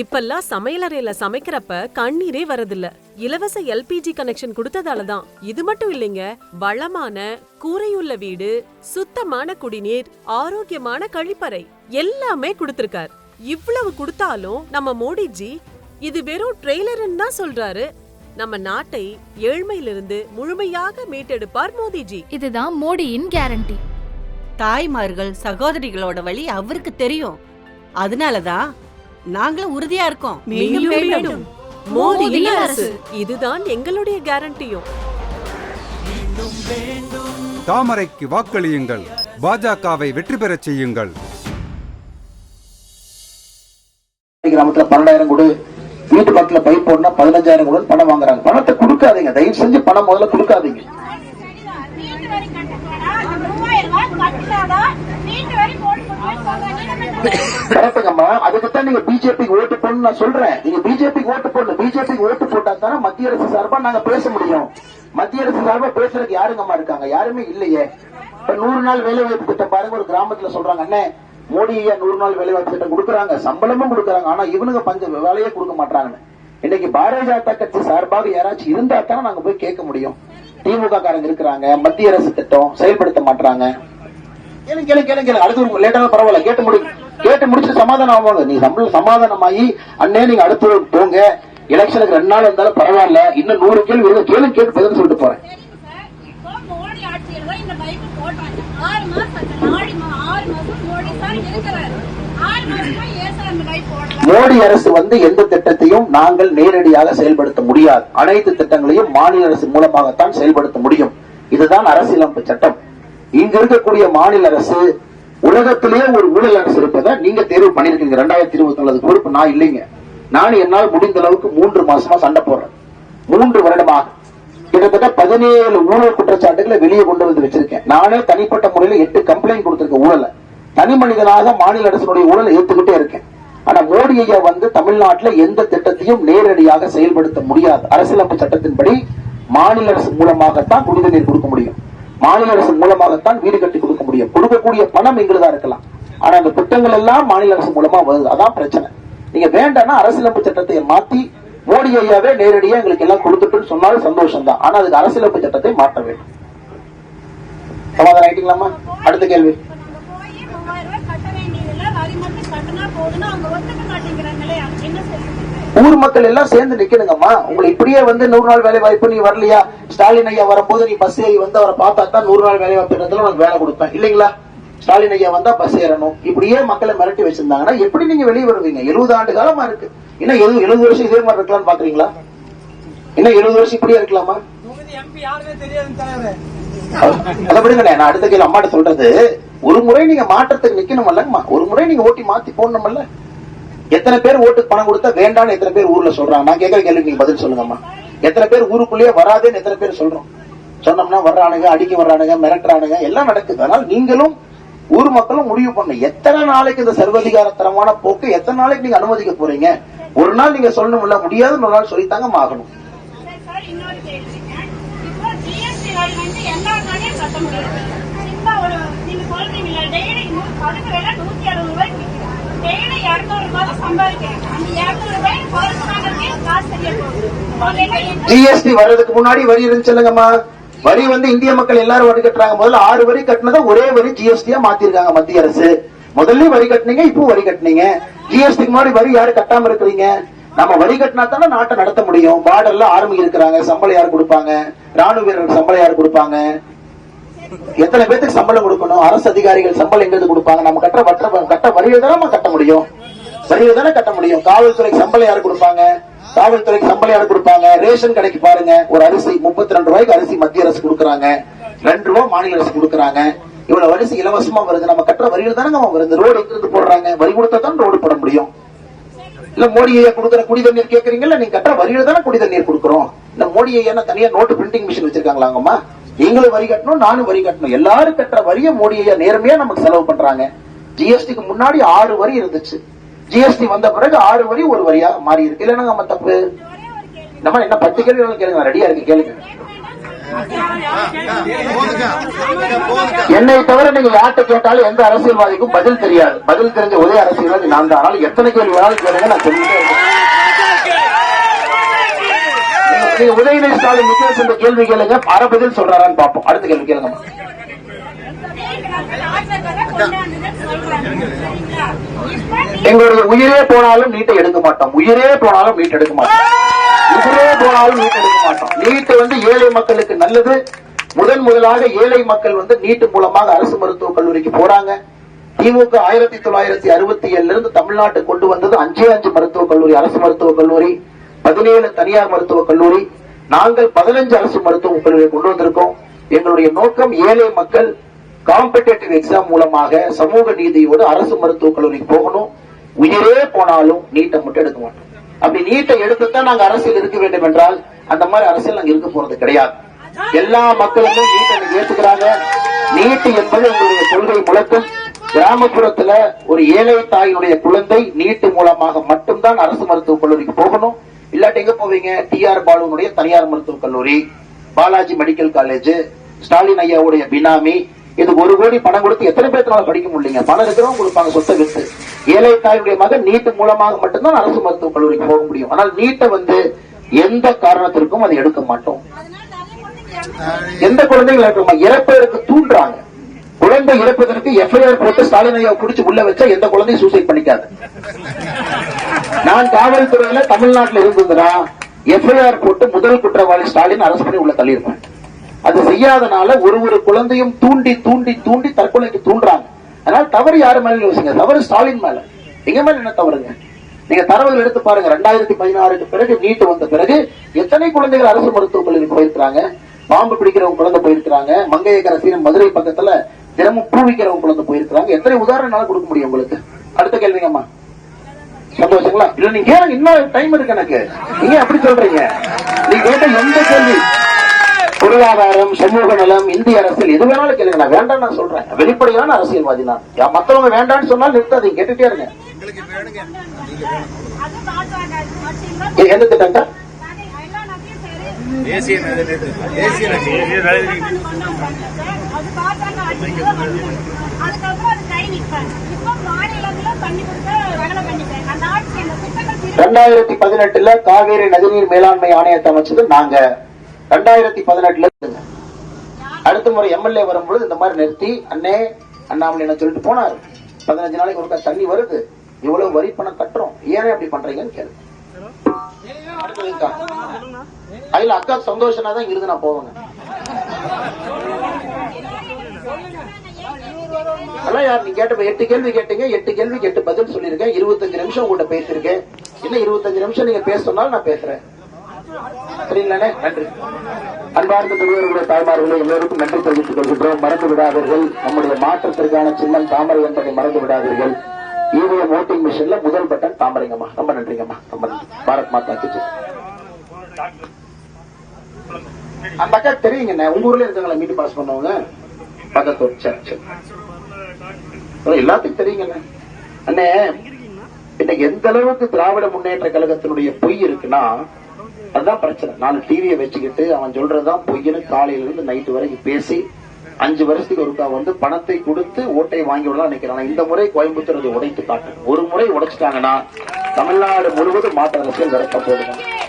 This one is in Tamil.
இப்பெல்லாம் சமையலறையில சமைக்கிறப்ப கண்ணீரே வரதில்ல இலவச எல்பிஜி கனெக்ஷன் கொடுத்ததால தான் இது மட்டும் இல்லைங்க வளமான கூரையுள்ள வீடு சுத்தமான குடிநீர் ஆரோக்கியமான கழிப்பறை எல்லாமே கொடுத்திருக்கார். இவ்வளவு கொடுத்தாலும் நம்ம மோடிஜி இது வெறும் ட்ரெய்லர்னு தான் சொல்றாரு. நம்ம நாட்டை ஏழ்மையிலிருந்து முழுமையாக மீட்டெடுப்பார் மோடிஜி. இதுதான் மோடியின் கேரண்டி தாய்மார்கள் சகோதரிகளோட வழி அவருக்கு தெரியும். அதனாலதான் நாங்களும் உறுதியா இருக்கோம். மீண்டும் மீண்டும் மோடியின் அரசு. இதுதான் எங்களுடைய கேரண்டியும். தாமரைக்கு வாக்களியுங்கள். பாஜகவை வெற்றி பெறச் செய்யுங்கள். கிராமத்துல பன்னெண்டாயிரம் கொடு. வீட்டு பக்கத்துல பைப் போடனா பதினஞ்சாயிரம் கொடு. பணம் வாங்குறாங்க. பணத்தை கொடுக்காதீங்க. தயவு செஞ்சு பணம் முதல்ல கொடுக்காதீங்க. வீட்டு அதுக்குத்தான் நீங்க பிஜேபிக்கு ஓட்டு போடணும் நான் சொல்றேன். நீங்க பிஜேபிக்கு ஓட்டு போடணும் பிஜேபிக்கு ஓட்டு போட்டா தானே மத்திய அரசு சார்பா நாங்க பேச முடியும். மத்திய அரசு சார்பா பேசுறதுக்கு யாருங்கம்மா இருக்காங்க? யாருமே இல்லையே. இப்ப நூறு நாள் வேலை வாய்ப்பு திட்டம் பாருங்க ஒரு கிராமத்துல சொல்றாங்க. அண்ணே மோடி ஐயா நூறு நாள் வேலை வாய்ப்பு திட்டம் கொடுக்குறாங்க. சம்பளமும் கொடுக்குறாங்க. ஆனா இவனுங்க பஞ்ச வேலையே கொடுக்க மாட்டாங்கன்னு இன்னைக்கு பாரதிய ஜனதா கட்சி சார்பாக யாராச்சும் இருந்தா தானே நாங்க போய் கேட்க முடியும். திமுக காரங்க இருக்கிறாங்க மத்திய அரசு திட்டம் செயல்படுத்த மாட்டாங்க கேளுங்க கேளுங்க கேளுங்க கேளுங்க அடுத்து லேட்டாக பரவாயில்ல கேட்டு முடி கேட்டு முடிச்சு சமாதானம் ஆவாங்க. நீ சம்பளம் சமாதானமாகி அண்ணே நீங்க அடுத்து போங்க. எலெக்ஷனுக்கு ரெண்டு நாள் இருந்தாலும் பரவாயில்ல. இன்னும் நூறு கேள்வி இருக்கு. கேள்வி கேட்டு பதில் சொல்லிட்டு போறேன். இந்த பைப்பு போட்டாங்க. ஆறு மாசம் நாலு ஆறு மாசம் மோடி சார் இருக்கிறாரு. மோடி அரசு வந்து எந்த திட்டத்தையும் நாங்கள் நேரடியாக செயல்படுத்த முடியாது. அனைத்து திட்டங்களையும் மாநில அரசு மூலமாகத்தான் செயல்படுத்த முடியும். இதுதான் அரசியலமைப்பு சட்டம். இங்க இருக்கக்கூடிய மாநில அரசு உலகத்திலேயே ஒரு ஊழல் அரசு இருப்பதை நீங்க தேர்வு பண்ணிருக்கீங்க ரெண்டாயிரத்தி இருபத்தி நாலு பொறுப்பு நான் இல்லைங்க. நான் என்னால் முடிந்த அளவுக்கு மூன்று மாசமா சண்டை போடுறேன். மூன்று வருடமாக. கிட்டத்தட்ட பதினேழு ஊழல் குற்றச்சாட்டுகளை வெளியே கொண்டு வந்து வச்சிருக்கேன். நானே தனிப்பட்ட முறையில எட்டு கம்ப்ளைண்ட் கொடுத்திருக்கேன் ஊழலை. தனி மனிதனாக மாநில அரசினுடைய ஊழலை ஏத்துக்கிட்டே இருக்கேன். ஆனா மோடி ஐயா வந்து தமிழ்நாட்டுல எந்த திட்டத்தையும் நேரடியாக செயல்படுத்த முடியாது. அரசியலமைப்பு சட்டத்தின்படி மாநில அரசு மூலமாகத்தான் குடித நீர் கொடுக்க முடியும். மாநில அரசு மூலமாகத்தான் வீடு கட்டி கொடுக்க முடியும். கொடுக்கக்கூடிய பணம் எங்களுதான் இருக்கலாம். ஆனா அந்த திட்டங்கள் எல்லாம் மாநில அரசு மூலமா வருது. அதான் பிரச்சனை. நீங்க வேண்டாம்னா அரசியலமைப்பு சட்டத்தை மாத்தி மோடி ஐயாவே நேரடியா எங்களுக்கு எல்லாம் கொடுத்துட்டுன்னு சொன்னாலும் சந்தோஷம் தான் ஆனா அதுக்கு அரசியலமைப்பு சட்டத்தை மாற்ற வேண்டும். சமாதானம் ஆயிட்டீங்களாமா அடுத்த கேள்வி இப்ப நாங்க போய் மூவாயிரம் ரூபாய் கட்ட வேண்டியதில்ல வரி மட்டும் கட்டினா போதுன்னு அவங்க ஒத்துக்க மாட்டேங்கிறாங்களே அதுக்கு என்ன செய்யறது ஊர் மக்கள் எல்லாம் சேர்ந்து நிக்கணுங்கம்மா. உங்களை இப்படியே வந்து நூறு நாள் வேலை வாய்ப்பு நீ வரலையா? ஸ்டாலின் ஐயா வரும்போது நீ பஸ் ஏறி வந்து அவரை பார்த்தா தான் நூறு நாள் வேலை வாய்ப்பு இடத்துல உனக்கு வேலை கொடுப்பேன். இல்லைங்களா? ஸ்டாலின் ஐயா வந்தா பஸ் ஏறணும். இப்படியே மக்களை மிரட்டி வச்சிருந்தாங்கன்னா எப்படி நீங்க வெளியே வருவீங்க? எழுபது ஆண்டு காலமா இருக்கு. இன்னும் எழுபது எழுபது வருஷம் இதே மாதிரி இருக்கலாம்னு பாக்குறீங்களா? இன்னும் எழுபது வருஷம் இப்படியே இருக்கலாமா? அதை நான் அடுத்த கேள்வி அம்மாட்ட சொல்றது ஒரு முறை நீங்க மாற்றத்துக்கு நிக்கணுமல்லங்கம்மா ஒரு முறை நீங்க ஓட்டி மாத்தி போடணும்ல எத்தனை பேர் ஓட்டுக்கு பணம் கொடுத்தா வேண்டாம்னு எத்தனை பேர் ஊர்ல சொல்றாங்க? நான் கேட்கற கேள்வி நீங்க பதில் சொல்லுங்கம்மா. எத்தனை பேர் ஊருக்குள்ளேயே வராதுன்னு எத்தனை பேர் சொல்றோம்? சொன்னோம்னா வர்றானுங்க அடிக்க வர்றானுங்க மிரட்டுறானுங்க எல்லாம் நடக்குது. அதனால நீங்களும் ஊர் மக்களும் முடிவு பண்ண. எத்தனை நாளைக்கு இந்த சர்வதிகாரத்தனமான போக்கு எத்தனை நாளைக்கு நீங்க அனுமதிக்க போறீங்க? ஒரு நாள் நீங்க சொல்லணும்ல முடியாதுன்னு ஒரு நாள் சொல்லித்தாங்க ஆகணும் சரி சார் இன்னொரு கேள்விங்க இப்போ ஜிஎஸ்டி வரி வந்து எல்லா நாளையும் முடியாது இப்போ ஒரு நீங்க சொல்றீங்களா டெய்லி பருப்பு வேலை நூத்தி அறுபது ரூபாய்க்கு விற்கிறோம் டெய்லி இருநூறு ரூபாய் சம்பாதிக்கிறேன். அந்த இருநூறு ரூபாய் பருப்பு வருஷமானதுக்கே காசு சரியா போகுது. ஜிஎஸ்டி வர்றதுக்கு முன்னாடி வரி இருந்துச்சுல்லங்கம்மா வரி வந்து இந்திய மக்கள் எல்லாரும் வரி கட்டுறாங்க. முதல்ல ஆறு வரி கட்டினதை ஒரே வரி ஜிஎஸ்டியா மாத்திருக்காங்க மத்திய அரசு. முதல்ல வரி கட்டினீங்க இப்போ வரி கட்டினீங்க. ஜிஎஸ்டி முன்னாடி வரி யாரு கட்டாம இருக்கிறீங்க? நம்ம வரி கட்டினா தானே நாட்டை நடத்த முடியும். பார்டர்ல ஆர்மி இருக்கிறாங்க. சம்பளம் யார் கொடுப்பாங்க? ராணுவ வீரர்கள் சம்பளம் யார் கொடுப்பாங்க? எத்தனை பேருக்கு சம்பளம் கொடுக்கணும்? அரசு அதிகாரிகள் சம்பளம் எங்கிருந்து கொடுப்பாங்க? நம்ம கட்டுற வட்ட கட்ட வரிகள் தானே கட்ட முடியும். வரிகள் தானே கட்ட முடியும். காவல்துறைக்கு சம்பளம் யார் கொடுப்பாங்க? காவல்துறைக்கு சம்பளம் யார் கொடுப்பாங்க? ரேஷன் கடைக்கு பாருங்க. ஒரு அரிசி முப்பத்தி ரெண்டு ரூபாய்க்கு அரிசி மத்திய அரசு கொடுக்கறாங்க. ரெண்டு ரூபாய் மாநில அரசு கொடுக்குறாங்க. இவ்வளவு அரிசி இலவசமா வருது. நம்ம கட்டுற வரியில் தானே நம்ம வருது. ரோடு எங்கிருந்து போடுறாங்க? வரி கொடுத்தா தான் ரோடு போட முடியும். இல்ல மோடி ஐயா கொடுக்குற குடி தண்ணீர் கேக்குறீங்கல்ல நீங்க கட்டுற வரியில தானே குடி தண்ணீர் கொடுக்குறோம். இந்த மோடி ஐயா தனியா நோட்டு பிரிண்டிங் மிஷின் வச்சிருக்காங்களாங்கம்மா? நீங்களும் வரி கட்டணும் நானும் வரி கட்டணும். எல்லாரும் கட்டுற வரிய மோடிய நேர்மையா நமக்கு செலவு பண்றாங்க. ஜிஎஸ்டிக்கு முன்னாடி ஆறு வரி இருந்துச்சு. ஜிஎஸ்டி வந்த பிறகு ஆறு வரி ஒரு வரியா மாறி இருக்கு. இல்லன்னா நம்ம தப்பு. நம்ம என்ன பத்து கேள்வி கேளுங்க ரெடியா இருக்கு கேளுங்க. என்னை தவிர நீங்க யார்கிட்ட கேட்டாலும் எந்த அரசியல்வாதிக்கும் பதில் தெரியாது. பதில் தெரிஞ்ச ஒரே அரசியல்வாதி நான் தான். ஆனால் எத்தனை கேள்வி வேணாலும் கேளுங்க நான் சொல்லிட்டே இருக்கேன். நீங்க- உதயநிதி ஸ்டாலின் நிக்கல்ஸ் இந்த கேள்வி கேளுங்க. அரை பதில் சொல்றாரான்னு பார்ப்போம். அடுத்த கேள்வி கேளுங்க. எங்களுடைய உயிரே போனாலும் நீட்டை எடுக்க மாட்டோம். உயிரே போனாலும் நீட் எடுக்க மாட்டோம். உயிரே போனாலும் நீட் எடுக்க மாட்டோம். நீட் வந்து ஏழை மக்களுக்கு நல்லது. முதன் முதலாக ஏழை மக்கள் வந்து நீட்டு மூலமாக அரசு மருத்துவக் கல்லூரிக்கு போறாங்க. திமுக ஆயிரத்தி தொள்ளாயிரத்தி அறுபத்தி ஏழுல இருந்து தமிழ்நாட்டு கொண்டு வந்தது அஞ்சே அஞ்சு மருத்துவக் கல்லூரி அரசு மருத்துவக் கல்லூரி. பதினேழு தனியார் மருத்துவக் கல்லூரி நாங்கள் பதினஞ்சு அரசு மருத்துவக் கல்லூரியை கொண்டு வந்திருக்கோம். எங்களுடைய நோக்கம் ஏழை மக்கள் காம்படேட்டிவ் எக்ஸாம் மூலமாக சமூக நீதியோடு அரசு மருத்துவக் கல்லூரிக்கு போகணும். உயிரே போனாலும் நீட்டை மட்டும் எடுக்க மாட்டோம். அப்படி நீட்டை எடுத்துத்தான் நாங்க அரசியல் இருக்க வேண்டும் என்றால் அந்த மாதிரி அரசியல் நாங்க இருக்க போறது கிடையாது. எல்லா மக்களுமே நீட்டை ஏற்றுக்கிறாங்க ஏத்துக்கிறாங்க. நீட்டு என்பது எங்களுடைய கொள்கை முழக்கம். கிராமப்புறத்துல ஒரு ஏழை தாயினுடைய குழந்தை நீட்டு மூலமாக மட்டும்தான் அரசு மருத்துவக் கல்லூரிக்கு போகணும். இல்லாட்டி எங்க போவீங்க? டி ஆர் பாலுனுடைய தனியார் மருத்துவக் கல்லூரி பாலாஜி மெடிக்கல் காலேஜ் ஸ்டாலின் ஐயாவுடைய பினாமி. இது ஒரு கோடி பணம் கொடுத்து எத்தனை பேர்த்தால படிக்க முடியலங்க? பணம் இருக்கிறவங்க கொடுப்பாங்க சொத்தை வித்து. ஏழை தாயுடைய மகன் நீட்டு மூலமாக மட்டும்தான் அரசு மருத்துவக் கல்லூரிக்கு போக முடியும். ஆனால் நீட்டை வந்து எந்த காரணத்திற்கும் அதை எடுக்க மாட்டோம். எந்த குழந்தைகள் இருக்கமா? இறப்பதற்கு தூண்டுறாங்க. குழந்தை இறப்பதற்கு எஃப்ஐஆர் போட்டு ஸ்டாலின் ஐயா பிடிச்சி உள்ள வச்சா எந்த குழந்தையும் சூசைட் பண்ணிக்காது. நான் காவல்துறையில தமிழ்நாட்டுல இருந்ததுன்னா எஃப்ஐஆர் போட்டு முதல் குற்றவாளி ஸ்டாலின் அரசு பண்ணி உள்ள தள்ளியிருப்பேன் அது செய்யாதனால ஒரு ஒரு குழந்தையும் தூண்டி தூண்டி தூண்டி தற்கொலைக்கு தூண்டுறாங்க. அதனால தவறு யாரு மேல யோசிங்க தவறு ஸ்டாலின் மேல. எங்க மேல என்ன தவறுங்க? நீங்க தரவுகள் எடுத்து பாருங்க. ரெண்டாயிரத்தி பதினாறுக்கு பிறகு நீட்டு வந்த பிறகு எத்தனை குழந்தைகள் அரசு மருத்துவக் கல்லூரி போயிருக்கிறாங்க? பாம்பு பிடிக்கிறவங்க குழந்தை போயிருக்கிறாங்க. மங்கையக்கரசின் மதுரை பக்கத்துல தினமும் பூவிக்கிறவங்க குழந்தை போயிருக்கிறாங்க. எத்தனை உதாரணம் கொடுக்க முடியும் உங்களுக்கு? அடுத்த கேள்விங்கம்மா. சந்தோஷங்களா இல்ல நீங்க கேளுங்க இன்னும் டைம் இருக்கு எனக்கு? நீங்க அப்படி சொல்றீங்க? நீங்க கேட்ட எந்த கேள்வி? பொருளாதாரம் சமூக நலம் இந்திய அரசியல் எது வேணாலும் கேளுங்க. நான் வேண்டாம் நான் சொல்றேன். வெளிப்படையான அரசியல்வாதி நான். மத்தவங்க வேண்டாம்னு சொன்னாலும் நிறுத்தாதீங்க கேட்டுட்டே இருங்க. எந்த சரி தேசிய அதுக்கப்புறம் அது கை நிற்பேன் இப்போ மாநிலத்துல தண்ணி கொடுக்க ரகலை பண்ணிட்டேன் அந்த ஆட்சி அந்த திட்டங்கள் தீர்வு ரெண்டாயிரத்தி பதினெட்டுல காவேரி நதிநீர் மேலாண்மை ஆணையத்தை அமைச்சது நாங்க. ரெண்டாயிரத்தி பதினெட்டுல அடுத்த முறை எம்எல்ஏ வரும்பொழுது இந்த மாதிரி நிறுத்தி அண்ணே அண்ணாமலை என்ன சொல்லிட்டு போனாரு. பதினஞ்சு நாளைக்கு ஒருக்கா தண்ணி வருது. இவ்வளவு வரி பணம் கட்டுறோம். ஏன் அப்படி பண்றீங்கன்னு கேள்வி அதுல அக்கா சந்தோஷமா தான் இருந்து நான் போவேங்க. அதான் யார் நீங்க கேட்ட எட்டு கேள்வி கேட்டீங்க எட்டு கேள்விக்கு எட்டு பதில் சொல்லியிருக்கேன் இருபத்தஞ்சு நிமிஷம் கூட பேசியிருக்கேன். இன்னும் இருபத்தஞ்சு நிமிஷம் நீங்க பேச சொன்னாலும் நான் பேசுறேன். சரிங்களானே நன்றி. அன்பார்ந்த பெரியவர்களுடைய தாய்மார்களே எல்லோருக்கும் நன்றி தெரிவித்துக் கொள்கின்றோம். மறந்து விடாதீர்கள். நம்முடைய மாற்றத்திற்கான சின்னம் தாமரை என்பதை மறந்து விடாதீர்கள். இவிஎம் ஓட்டிங் மிஷின்ல முதல் பட்டன் தாமரைங்கம்மா. ரொம்ப நன்றிங்கம்மா. ரொம்ப நன்றி. பாரத் மாதா கிச்சு அந்த அக்கா தெரியுங்கண்ணே. உங்க ஊர்ல இருக்கவங்களை மீட்டு பாஸ் பண்ணவங்க. பக்கத்தூர் சரி சரி எல்லாத்துக்கும் தெரியுங்கண்ணே. அண்ணே இன்னைக்கு எந்த அளவுக்கு திராவிட முன்னேற்ற கழகத்தினுடைய பொய் இருக்குன்னா அதுதான் பிரச்சனை. நான் டிவியை வச்சுக்கிட்டு அவன் சொல்றதுதான் பொய்ன்னு காலையில இருந்து நைட்டு வரைக்கும் பேசி அஞ்சு வருஷத்துக்கு ஒருக்கா வந்து பணத்தை கொடுத்து ஓட்டை வாங்கி விடலாம் நினைக்கிறான். இந்த முறை கோயம்புத்தூர் அதை உடைத்து காட்டும். ஒரு முறை உடைச்சிட்டாங்கன்னா தமிழ்நாடு முழுவதும் மாற்ற அரசியல் நடக்க போடுங்க